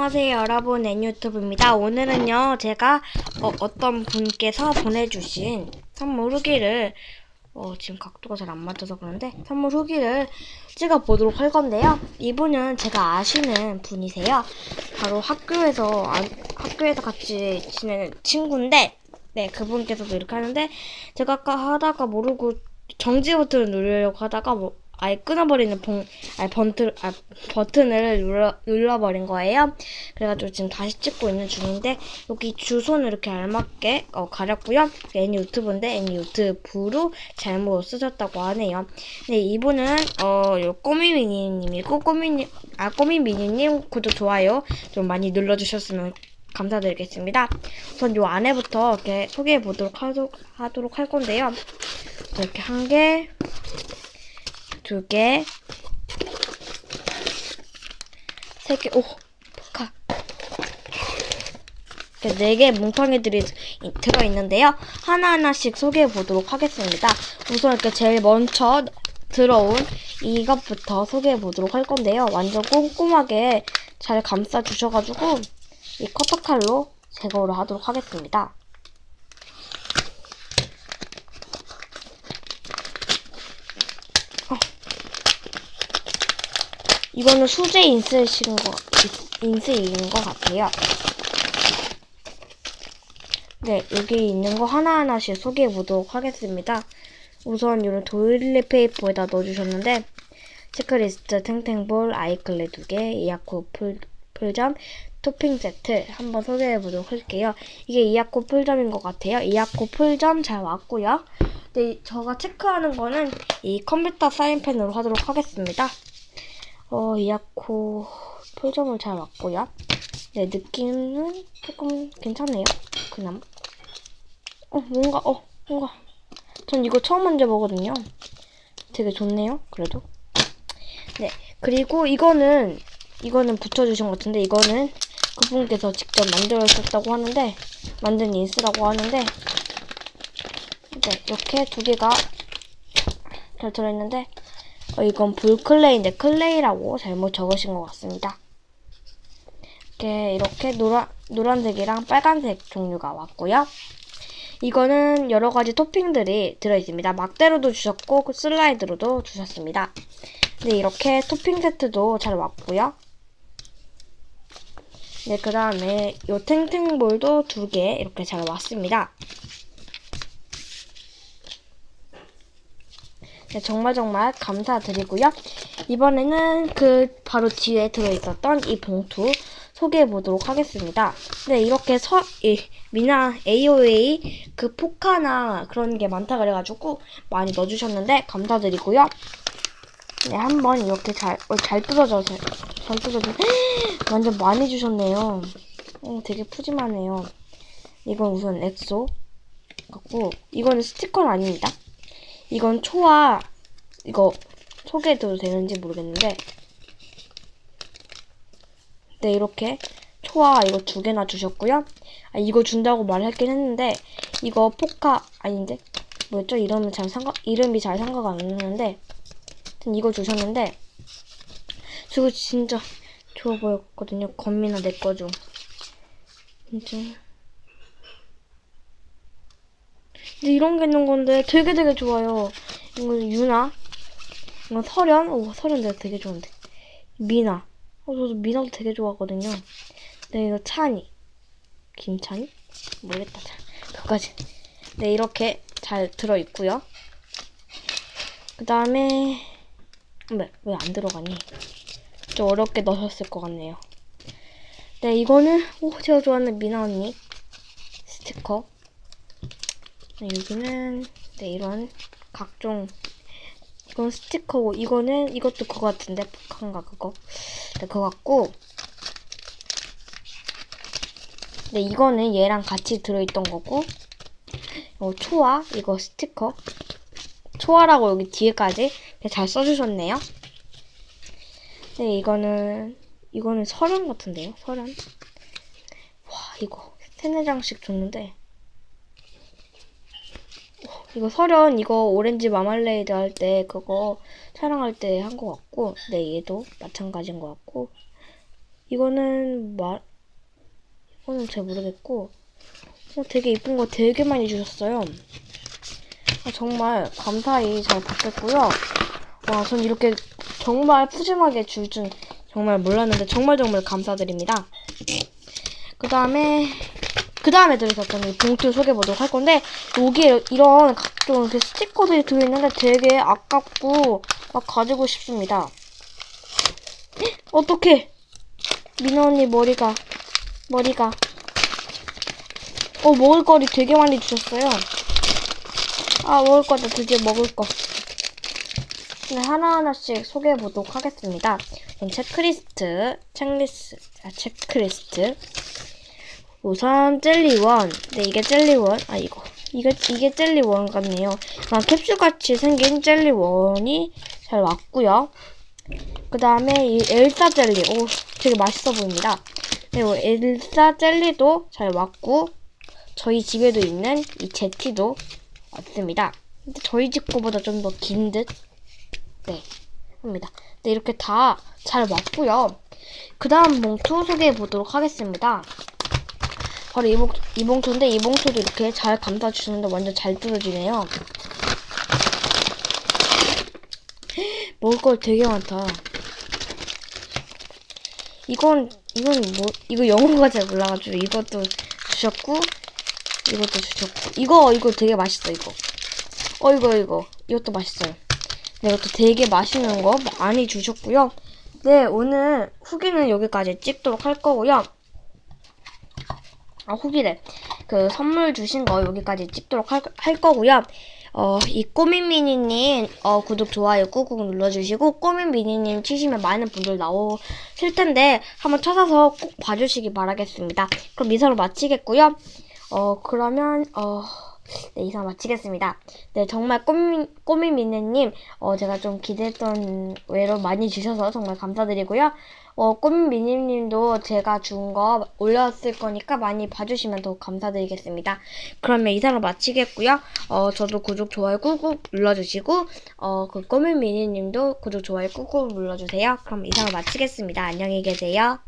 안녕하세요 여러분. 애니유튜브입니다. 오늘은요 제가 어, 어떤 분께서 보내주신 선물 후기를 어, 지금 각도가 잘 안 맞아서 그런데 선물 후기를 찍어 보도록 할 건데요. 이분은 제가 아시는 분이세요. 바로 학교에서 아, 학교에서 같이 지내는 친구인데 네 그분께서도 이렇게 하는데 제가 아까 하다가 모르고 정지 버튼을 누르려고 하다가 뭐 아예 끊어버리는 봉, 아니 버튼, 아, 버튼을 눌러, 눌러버린 거예요. 그래가지고 지금 다시 찍고 있는 중인데 여기 주소는 이렇게 알맞게 어, 가렸고요. 애니 유튜브인데 애니 유튜브로 잘못 쓰셨다고 하네요. 네 이분은 어 요 꼬미미니님이고 꼬미님 아 꼬미미니님 구독 좋아요 좀 많이 눌러주셨으면 감사드리겠습니다. 우선 요 안에부터 이렇게 소개해 보도록 하도, 하도록 할 건데요. 이렇게 한 개, 두 개, 세 개, 오, 포카. 네 개 뭉텅이들이 이- 들어있는데요. 하나하나씩 소개해 보도록 하겠습니다. 우선 이렇게 제일 먼저 들어온 이것부터 소개해 보도록 할 건데요. 완전 꼼꼼하게 잘 감싸 주셔가지고 이 커터칼로 제거를 하도록 하겠습니다. 이거는 수제 인쇄식인 거, 인쇄인 것 같아요. 네, 여기 있는 거 하나하나씩 소개해 보도록 하겠습니다. 우선 이런 도일리 페이퍼에다 넣어주셨는데, 체크리스트, 탱탱볼, 아이클레 두 개, 이아코 풀, 풀점, 토핑 세트 한번 소개해 보도록 할게요. 이게 이아코 풀점인 것 같아요. 이아코 풀점 잘 왔고요. 네, 제가 체크하는 거는 이 컴퓨터 사인펜으로 하도록 하겠습니다. 어, 이아코 풀점을 잘 왔고요. 네, 느낌은 조금 괜찮네요. 그나마. 어, 뭔가, 어, 뭔가. 전 이거 처음 만져보거든요. 되게 좋네요, 그래도. 네, 그리고 이거는, 이거는 붙여주신 것 같은데, 이거는 그분께서 직접 만들어주셨다고 하는데, 만든 인스라고 하는데, 네, 이렇게 두 개가 잘 들어있는데, 어, 이건 불클레이인데 클레이라고 잘못 적으신 것 같습니다. 이렇게 이렇게 노란 노란색이랑 빨간색 종류가 왔고요. 이거는 여러 가지 토핑들이 들어있습니다. 막대로도 주셨고 그 슬라이드로도 주셨습니다. 네 이렇게 토핑 세트도 잘 왔고요. 네 그 다음에 요 탱탱볼도 두 개 이렇게 잘 왔습니다. 정말 정말 감사드리고요. 이번에는 그 바로 뒤에 들어있었던 이 봉투 소개해 보도록 하겠습니다. 네, 이렇게 서, 이, 미나 AOA 그 포카나 그런 게 많다 그래가지고 많이 넣어주셨는데 감사드리고요. 네, 한번 이렇게 잘, 어, 잘 뜯어져서, 잘 뜯어져. 완전 많이 주셨네요. 어, 되게 푸짐하네요. 이건 우선 엑소 같고, 이거는 스티커는 아닙니다. 이건 초와 이거 소개해도 되는지 모르겠는데 네 이렇게 초와 이거 두 개나 주셨고요. 아 이거 준다고 말했긴 했는데 이거 포카 아닌데? 뭐였죠? 이름이 잘 생각 이름이 잘 생각 안 나는데 이거 주셨는데 저거 진짜 좋아 보였거든요. 건미나 내거 좀. 진짜 근데 이런 게 있는 건데 되게 되게 좋아요. 이거 유나, 이거 설현, 오 설현 내가 되게 좋은데. 미나, 어 저도 미나도 되게 좋아하거든요. 네 이거 찬이, 김찬이, 모르겠다 잘. 그까지. 네 이렇게 잘 들어 있고요. 그 다음에 왜왜 안 들어가니? 좀 어렵게 넣으셨을 것 같네요. 네 이거는 오 제가 좋아하는 미나 언니 스티커. 네, 여기는 네, 이런 각종 이건 스티커고 이거는 이것도 그거 같은데 북한가 그거? 네 그거 같고. 네 이거는 얘랑 같이 들어있던 거고. 이거 초아? 이거 스티커? 초아라고 여기 뒤에까지? 잘 써주셨네요. 네 이거는 이거는 설현 같은데요 설현 와 이거 세네 장씩 줬는데 이거 설현 이거 오렌지 마말레이드 할 때 그거 촬영할 때 한 것 같고 네 얘도 마찬가지인 것 같고 이거는 말 이거는 잘 모르겠고 어, 되게 이쁜 거 되게 많이 주셨어요. 아, 정말 감사히 잘 받겠고요. 와, 전 이렇게 정말 푸짐하게 줄 줄 정말 몰랐는데 정말 정말 감사드립니다. 그 다음에 그 다음에 들으셨던 이 봉투 소개해 보도록 할 건데 여기에 이런 각종 이렇게 스티커들이 들어있는데 되게 아깝고 막 가지고 싶습니다. 어떡해 민호 언니 머리가 머리가 어 먹을 거리 되게 많이 주셨어요. 아 먹을 거다 드디어 먹을 거. 네, 하나하나씩 소개해 보도록 하겠습니다. 체크리스트, 체크리스트, 아, 체크리스트. 우선 젤리원. 네, 이게 젤리원. 아, 이거. 이게, 이게 젤리원 같네요. 아, 캡슐같이 생긴 젤리원이 잘 왔고요. 그 다음에 이 엘사 젤리. 오, 되게 맛있어 보입니다. 그리고 엘사 젤리도 잘 왔고, 저희 집에도 있는 이 제티도 왔습니다. 근데 저희 집 거보다 좀 더 긴 듯? 네, 합니다. 네, 이렇게 다 잘 왔고요. 그 다음 봉투 소개해 보도록 하겠습니다. 바로 이, 봉, 이 봉투인데 이 봉투도 이렇게 잘 감싸주시는데 완전 잘 뜯어지네요. 먹을 걸 되게 많다. 이건 이건 뭐 이거 영어가 잘 몰라가지고 이것도 주셨고 이것도 주셨고 이거 이거 되게 맛있어 이거. 어 이거 이거 이것도 맛있어요. 네, 이것도 되게 맛있는 거 많이 주셨고요. 네 오늘 후기는 여기까지 찍도록 할 거고요. 아, 후기래. 그 선물 주신 거 여기까지 찍도록 할, 할 거고요. 어, 이 꼬민 미니님, 어, 구독, 좋아요 꾹꾹 눌러주시고, 꼬민 미니님 치시면 많은 분들 나오실 텐데, 한번 찾아서 꼭 봐주시기 바라겠습니다. 그럼 이사로 마치겠고요. 어, 그러면, 어, 네, 이상 마치겠습니다. 네, 정말 꼬미, 꼬미미네님, 어, 제가 좀 기대했던 외로 많이 주셔서 정말 감사드리고요. 어, 꼬미미님도 제가 준 거 올렸을 거니까 많이 봐주시면 더 감사드리겠습니다. 그러면 이상으로 마치겠고요. 어, 저도 구독, 좋아요 꾹꾹 눌러주시고, 어, 그 꼬미미니님도 구독, 좋아요 꾹꾹 눌러주세요. 그럼 이상으로 마치겠습니다. 안녕히 계세요.